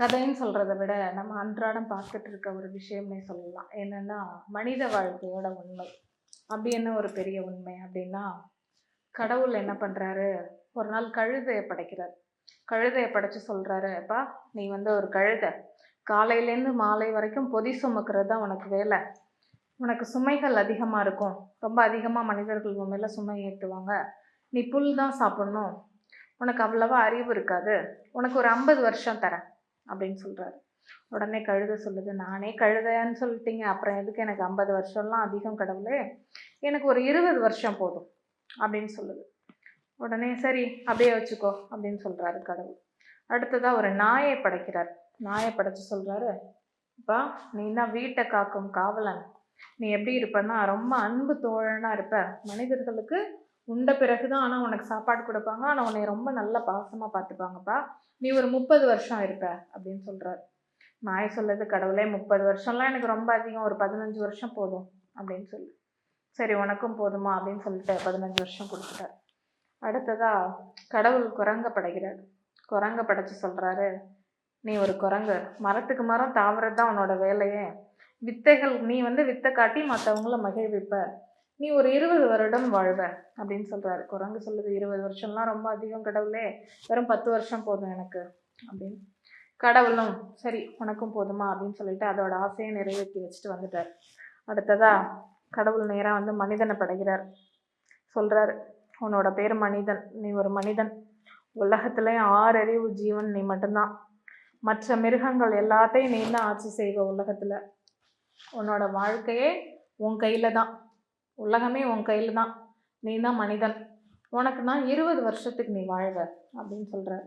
கதைன்னு சொல்கிறத விட நம்ம அன்றாடம் பார்த்துட்டு இருக்க ஒரு விஷயம்னே சொல்லலாம். என்னென்னா மனித வாழ்க்கையோட உண்மை. அப்படி என்ன ஒரு பெரிய உண்மை அப்படின்னா கடவுள் என்ன பண்ணுறாரு ஒரு நாள் கழுதையை படைக்கிறார். கழுதையை படைச்சு சொல்கிறாரு அப்பா நீ வந்து ஒரு கழுதை. காலையிலேருந்து மாலை வரைக்கும் பொதி சுமக்கிறது தான் உனக்கு வேலை. உனக்கு சுமைகள் அதிகமாக இருக்கும். ரொம்ப அதிகமாக மனிதர்கள் உண்மையில் சுமை ஏற்றுவாங்க நீ புல் தான் சாப்பிட்ணும். உனக்கு அவ்வளவா அறிவு இருக்காது. உனக்கு ஒரு ஐம்பது வருஷம் தரேன். அப்படின்னு சொல்கிறாரு உடனே கழுத சொல்லுது நானே கழுதையான்னு சொல்லிட்டீங்க. அப்புறம் எதுக்கு எனக்கு ஐம்பது வருஷம்லாம் அதிகம் கடவுளே? எனக்கு ஒரு இருபது வருஷம் போதும். அப்படின்னு சொல்லுது. உடனே சரி அப்படியே வச்சுக்கோ அப்படின்னு சொல்கிறாரு கடவுள். அடுத்ததாக ஒரு நாயை படைக்கிறார். நாயை படைச்சு சொல்கிறாரு அப்பா நீ தான் வீட்டை காக்கும் காவலன். நீ எப்படி இருப்பன்னா ரொம்ப அன்பு தோழனாக இருப்ப. மனிதர்களுக்கு உண்ட பிறகு தான் ஆனால் உனக்கு சாப்பாடு கொடுப்பாங்க. ஆனால் உன்னை ரொம்ப நல்ல பாசமாக பார்த்துப்பாங்கப்பா. நீ ஒரு முப்பது வருஷம் இருப்ப அப்படின்னு சொல்கிறாரு நாய் சொல்லுது கடவுளே முப்பது வருஷம்லாம் எனக்கு ரொம்ப அதிகம். ஒரு பதினஞ்சு வருஷம் போதும் அப்படின்னு சொல்லு. சரி உனக்கும் போதுமா? அப்படின்னு சொல்லிட்டு பதினஞ்சு வருஷம் கொடுத்துட்டார். அடுத்ததா கடவுள் குரங்க படைக்கிறார் குரங்க படைச்சு சொல்கிறாரு நீ ஒரு குரங்கு. மரத்துக்கு மரம் தாவறது தான் உன்னோட வேலையே. வித்தைகள் நீ வந்து வித்தை காட்டி மற்றவங்கள மகிழ்விப்ப. நீ ஒரு இருபது வருடம் வாழ்வ அப்படின்னு சொல்கிறாரு குரங்கு சொல்லுது இருபது வருஷம்லாம் ரொம்ப அதிகம் கடவுளே. வெறும் பத்து வருஷம் போதும் எனக்கு அப்படின்னு. கடவுளும் சரி உனக்கும் போதுமா அப்படின்னு சொல்லிட்டு அதோட ஆசையை நிறைவேற்றி வச்சுட்டு வந்துட்டார். அடுத்ததா கடவுள் நேராக வந்து மனிதனை படைகிறார் சொல்கிறார் உன்னோட பேர் மனிதன் நீ ஒரு மனிதன். உலகத்துலேயும் ஆறறிவு ஜீவன் நீ மட்டும்தான். மற்ற மிருகங்கள் எல்லாத்தையும் நீ தான் ஆட்சி செய்வ உலகத்தில். உன்னோட வாழ்க்கையே உன் கையில் தான். உலகமே உன் கையில் தான். நீ தான் மனிதன். உனக்கு நான் இருபது வருஷத்துக்கு நீ வாழ்வ அப்படின்னு சொல்கிறார்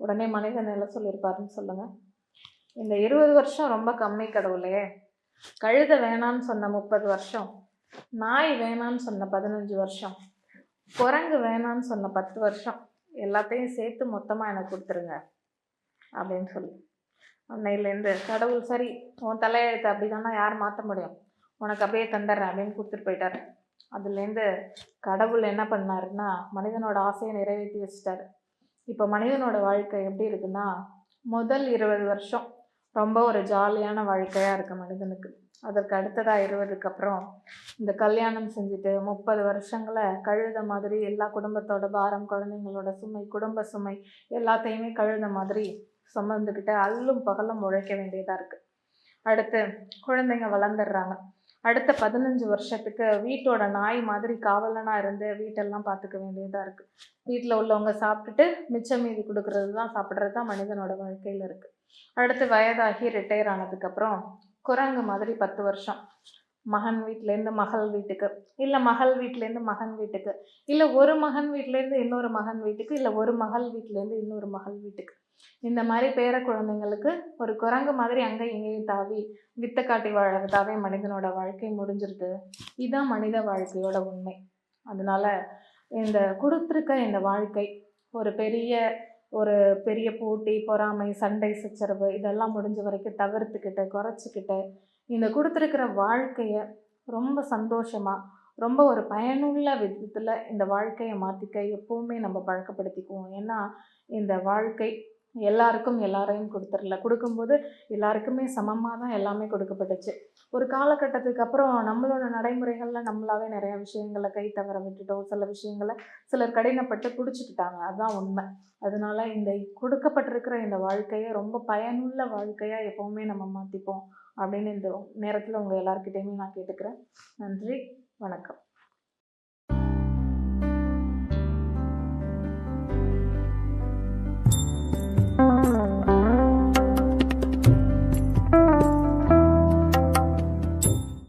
உடனே மனிதன் என்ன சொல்லியிருப்பாருன்னு சொல்லுங்கள் இந்த இருபது வருஷம் ரொம்ப கம்மி கடவுளே. கழுத வேணான்னு சொன்ன முப்பது வருஷம். நாய் வேணான்னு சொன்ன பதினஞ்சு வருஷம். குரங்கு வேணான்னு சொன்ன பத்து வருஷம். எல்லாத்தையும் சேர்த்து மொத்தமாக எனக்கு கொடுத்துருங்க அப்படின்னு சொல்லி. அன்னையிலேருந்து கடவுள் சரி உன் தலையெழுத்து அப்படி தானே யார் மாற்ற முடியும்? உனக்கு அப்படியே தந்துடுறேன் அப்படின்னு கொடுத்துட்டு போயிட்டார். அதுலேருந்து கடவுள் என்ன பண்ணாருன்னா மனிதனோட ஆசையை நிறைவேற்றி வச்சிட்டாரு. இப்போ மனிதனோட வாழ்க்கை எப்படி இருக்குன்னா முதல் இருபது வருஷம் ரொம்ப ஒரு ஜாலியான வாழ்க்கையாக இருக்கு மனிதனுக்கு. அதற்கு அடுத்ததாக இருபதுக்கு அப்புறம் இந்த கல்யாணம் செஞ்சுட்டு முப்பது வருஷங்களை கழுத மாதிரி எல்லா குடும்பத்தோட பாரம் குழந்தைங்களோட சுமை குடும்ப சுமை எல்லாத்தையுமே கழுத மாதிரி சுமந்துக்கிட்டு அல்லும் பகலும் உழைக்க வேண்டியதாக இருக்குது அடுத்து குழந்தைங்க வளர்ந்துடுறாங்க. அடுத்த பதினஞ்சு வருஷத்துக்கு வீட்டோட நாய் மாதிரி காவலனாக இருந்து வீட்டெல்லாம் பார்த்துக்க வேண்டியதாக இருக்குது வீட்டில் உள்ளவங்க சாப்பிட்டுட்டு மிச்சம் மீதி கொடுக்கறது தான் சாப்பிட்றது தான் மனிதனோட வாழ்க்கையில் இருக்குது அடுத்து வயதாகி ரிட்டையர் ஆனதுக்கப்புறம் குரங்கு மாதிரி பத்து வருஷம். மகன் வீட்டிலேருந்து மகள் வீட்டுக்கு இல்லை மகள் வீட்டிலேருந்து மகன் வீட்டுக்கு இல்லை ஒரு மகன் வீட்டிலேருந்து இன்னொரு மகன் வீட்டுக்கு இல்லை ஒரு மகள் வீட்டிலேருந்து இன்னொரு மகள் வீட்டுக்கு. இந்த மாதிரி பேர குழந்தைங்களுக்கு ஒரு குரங்கு மாதிரி அங்கே இங்கேயும் தாவி வித்த காட்டி வாழறதாவே மனிதனோட வாழ்க்கை முடிஞ்சிருது. இதுதான் மனித வாழ்க்கையோட உண்மை. அதனால் இந்த கொடுத்துருக்க இந்த வாழ்க்கை ஒரு பெரிய ஒரு பெரிய போட்டி பொறாமை சண்டை சச்சரவு இதெல்லாம் முடிஞ்ச வரைக்கும் தவிர்த்துக்கிட்டு குறைச்சிக்கிட்டு இந்த கொடுத்துருக்கிற வாழ்க்கையை ரொம்ப சந்தோஷமாக ரொம்ப ஒரு பயனுள்ள விதத்தில் இந்த வாழ்க்கையை மாற்றிக்க எப்போவுமே நம்ம பழக்கப்படுத்திக்குவோம். ஏன்னா இந்த வாழ்க்கை எல்லாருக்கும் எல்லாரையும் கொடுத்துடல கொடுக்கும்போது எல்லாருக்குமே சமமாக தான் எல்லாமே கொடுக்கப்பட்டுச்சு. ஒரு காலகட்டத்துக்கு அப்புறம் நம்மளோட நடைமுறைகளில் நம்மளாவே நிறைய விஷயங்களை கை தவற விட்டுட்டோம் சில விஷயங்களை சிலர் கடினப்பட்டு பிடிச்சிக்கிட்டாங்க. அதுதான் உண்மை. அதனால இந்த கொடுக்கப்பட்டிருக்கிற இந்த வாழ்க்கையை ரொம்ப பயனுள்ள வாழ்க்கையாக எப்போவுமே நம்ம மாற்றிப்போம் அப்படின்னு இந்த நேரத்தில் உங்கள் எல்லாருக்கிட்டையுமே நான் கேட்டுக்கிறேன். நன்றி வணக்கம்.